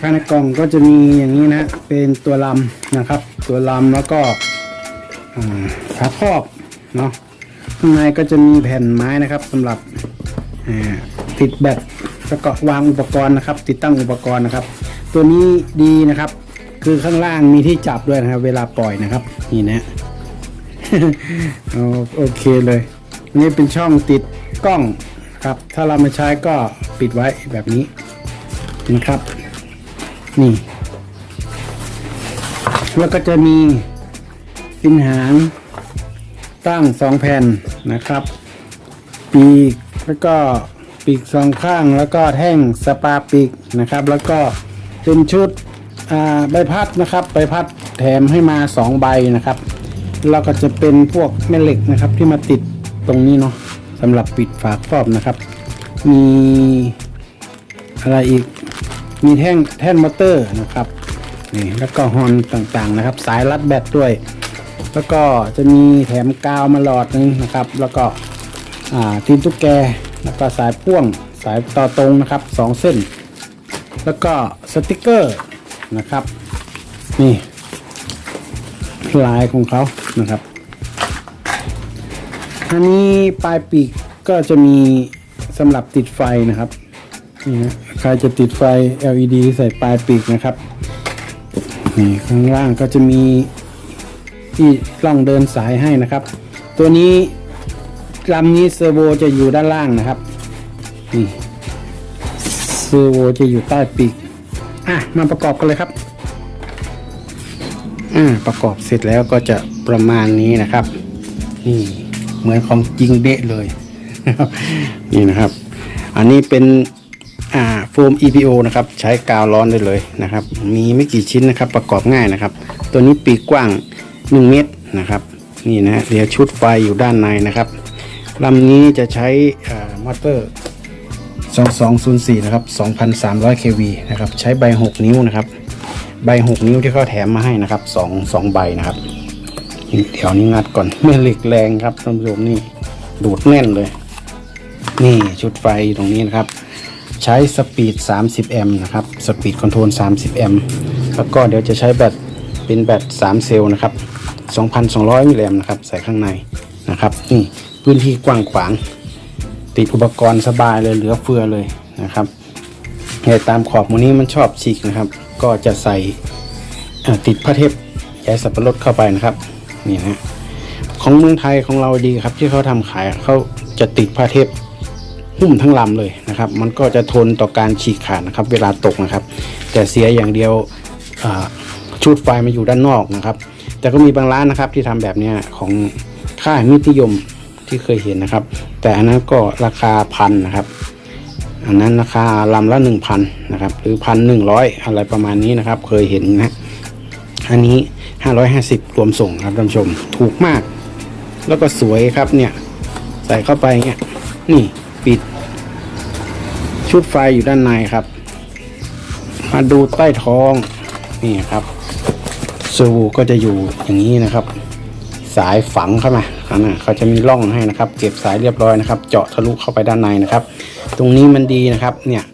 ภายในกล่องก็จะมีอย่างนี้นะ เป็นตัวลำนะครับ ตัวลำแล้วก็อ่าฝาครอบเนาะข้างในก็จะมีแผ่นไม้นะครับสำหรับติดแบตแล้วก็วางอุปกรณ์นะครับ ติดตั้งอุปกรณ์นะครับ ตัวนี้ดีนะครับ คือข้างล่างมีที่จับด้วยนะครับ เวลาปล่อยนะครับ นี่นะโอเคเลยนนี่เป็นช่องติดกล้องครับ ถ้าเรามาใช้ก็ปิดไว้แบบนี้นะครับ นี่ แล้วก็จะมีปินหางตั้งสองแผ่นนะครับ ปีกแล้วก็ปีกสองข้างแล้วก็แท่งสปาปีกนะครับ แล้วก็เป็นชุดใบพัดนะครับใบพัดแถมให้มาสองใบนะครับแล้วก็จะเป็นพวกแม่เหล็กนะครับที่มาติดตรงนี้เนาะสำหรับปิดฝาครอบนะครับ มีอะไรอีก มีแท่งแท่นมอเตอร์นะครับนี่แล้วก็ฮอนต่างๆนะครับ สายรัดแบตด้วย แล้วก็จะมีแถมกาวมาหลอดนึงนะครับ แล้วก็อ่าตีนตุ๊กแกแล้วก็สายพ่วงสายต่อตรงนะครับสองเส้น แล้วก็สติกเกอร์นะครับนี่ลายของเขานะครับอันนี้ปลายปีกก็จะมีสำหรับติดไฟนะครับนี่นะ ครจะติดไฟ LED ใส่ปลายปีกนะครับนี่ข้างล่างก็จะมีที่ล่องเดินสายให้นะครับ ตัวนี้ลำนี้เซอร์โวจะอยู่ด้านล่างนะครับนี่เซอร์โวจะอยู่ใต้ปีกอะมาประกอบกันเลยครับอ่าประกอบเสร็จแล้วก็จะประมาณนี้นะครับ นี่เหมือนของจริงเดะเลยนี่นะครับ อันนี้เป็น โฟม EPO นะครับใช้กาวร้อนได้เลยนะครับ มีไม่กี่ชิ้นนะครับประกอบง่ายนะครับ ตัวนี้ปีกกว้าง 1 เมตรนะครับนี่นะเดี๋ยวชุดไฟอยู่ด้านในนะครับลำนี้จะใช้มอเตอร์ 2204 นะครับ 2,300 kV นะครับใช้ใบ 6 นิ้วนะครับ ใบ 6 นิ้วที่เขาแถมมาให้นะครับ2 2ใบนะครับเดี๋ยวนี้งัดก่อนแม่เหล็กแรงครับท่านผู้ชมนี่ดูดแน่นเลย นี่ชุดไฟตรงนี้นะครับ ใช้สปีด 30 แอมป์นะครับ สปีดคอนโทรล 30 แอมป์ แล้วก็เดี๋ยวจะใช้แบตเป็นแบต 3 เซลล์นะครับ 2,200 มิลลิแอมป์นะครับ ใส่ข้างในนะครับ นี่พื้นที่กว้างขวาง ติดอุปกรณ์สบายเลยเหลือเฟือเลยนะครับเหตุตามขอบมูนี้มันชอบฉีกนะครับ ก็จะใส่ติดพระเทพใยสับปะรดเข้าไปนะครับ นี่นะ ของเมืองไทยของเราดีครับที่เขาทำขายเขาจะติดผ้าเทป หุ้มทั้งลำเลยนะครับ มันก็จะทนต่อการฉีกขาดนะครับ เวลาตกนะครับ แต่เสียอย่างเดียวชุดไฟมาอยู่ด้านนอกนะครับ แต่ก็มีบางร้านนะครับที่ทำแบบนี้ของค่ายมิตรนิยมที่เคยเห็นนะครับ แต่อันนั้นก็ราคาพันนะครับ อันนั้นราคาลำละหนึ่งพันนะครับ หรือพันหนึ่งร้อยอะไรประมาณนี้นะครับ เคยเห็นนะอันนี้550รวมส่งครับท่านผู้ชม ถูกมาก แล้วก็สวยครับเนี่ย ใส่เข้าไปเนี่ยนี่ ปิด ชุดไฟอยู่ด้านในครับ มาดูใต้ท้องนี่ครับซอร์โวก็จะอยู่อย่างนี้นะครับ สายฝังเข้ามาอันน่ะเขาจะมีร่องให้นะครับ เก็บสายเรียบร้อยนะครับ เจาะทะลุเข้าไปด้านในนะครับ ตรงนี้มันดีนะครับเนี่ย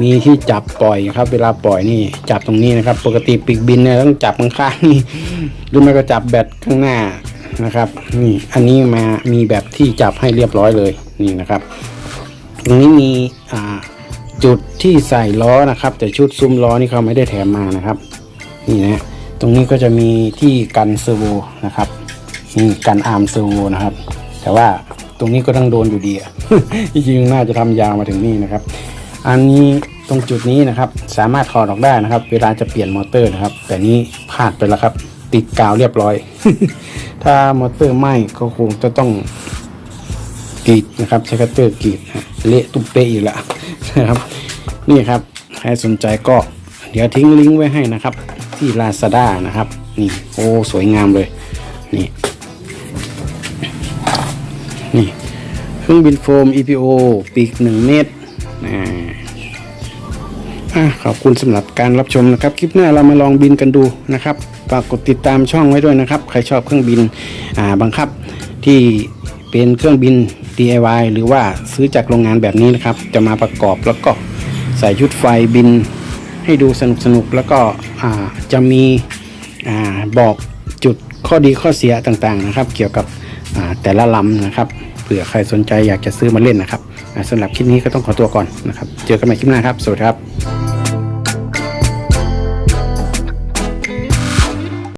มีที่จับปล่อยครับ เวลาปล่อยนี่จับตรงนี้นะครับ ปกติปีกบินเนี่ยต้องจับข้างๆนี่หรือไม่ก็จับแบตข้างหน้านะครับ นี่อันนี้มามีแบบที่จับให้เรียบร้อยเลยนี่นะครับ ตรงนี้มีจุดที่ใส่ล้อนะครับ แต่ชุดซุ้มล้อนี่เขาไม่ได้แถมมานะครับ นี่นะตรงนี้ก็จะมีที่กันเซอร์โวนะครับนี่กันอาร์มเซอร์โวนะครับ แต่ว่าตรงนี้ก็ต้องโดนอยู่ดีจริงๆน่าจะทำยาวมาถึงนี่นะครับ อันนี้ตรงจุดนี้นะครับ สามารถถอดออกได้นะครับ เวลาจะเปลี่ยนมอเตอร์นะครับ แต่นี้พลาดไปแล้วครับ ติดกาวเรียบร้อย ถ้ามอเตอร์ไหม้ก็คงจะต้องกรีดนะครับใช้คัตเตอร์กรีดนะ เละตุ้มเปะอีกแล้วนะครับ นี่ครับ ใครสนใจก็เดี๋ยวทิ้งลิงก์ไว้ให้นะครับ ที่ Lazada นะครับ นี่โอ้สวยงามเลย นี่ นี่ เครื่องบินโฟม EPO ปีก 1 เมตรอ่าอะขอบคุณสำหรับการรับชมนะครับ คลิปหน้าเรามาลองบินกันดูนะครับฝากกดติดตามช่องไว้ด้วยนะครับ ใครชอบเครื่องบินอ่าบังคับที่เป็นเครื่องบิน DIY หรือว่าซื้อจากโรงงานแบบนี้นะครับ จะมาประกอบแล้วก็ใส่ชุดไฟบิน ให้ดูสนุกๆแล้วก็จะมีอบอกจุดข้อดีข้อเสียต่างๆนะครับ เกี่ยวกับแต่ละลำนะครับเผื่อใครสนใจอยากจะซื้อมาเล่นนะครับสำหรับคลิปนี้ก็ต้องขอตัวก่อนนะครับ เจอกันใหม่คลิปหน้าครับ สวัสดีครับ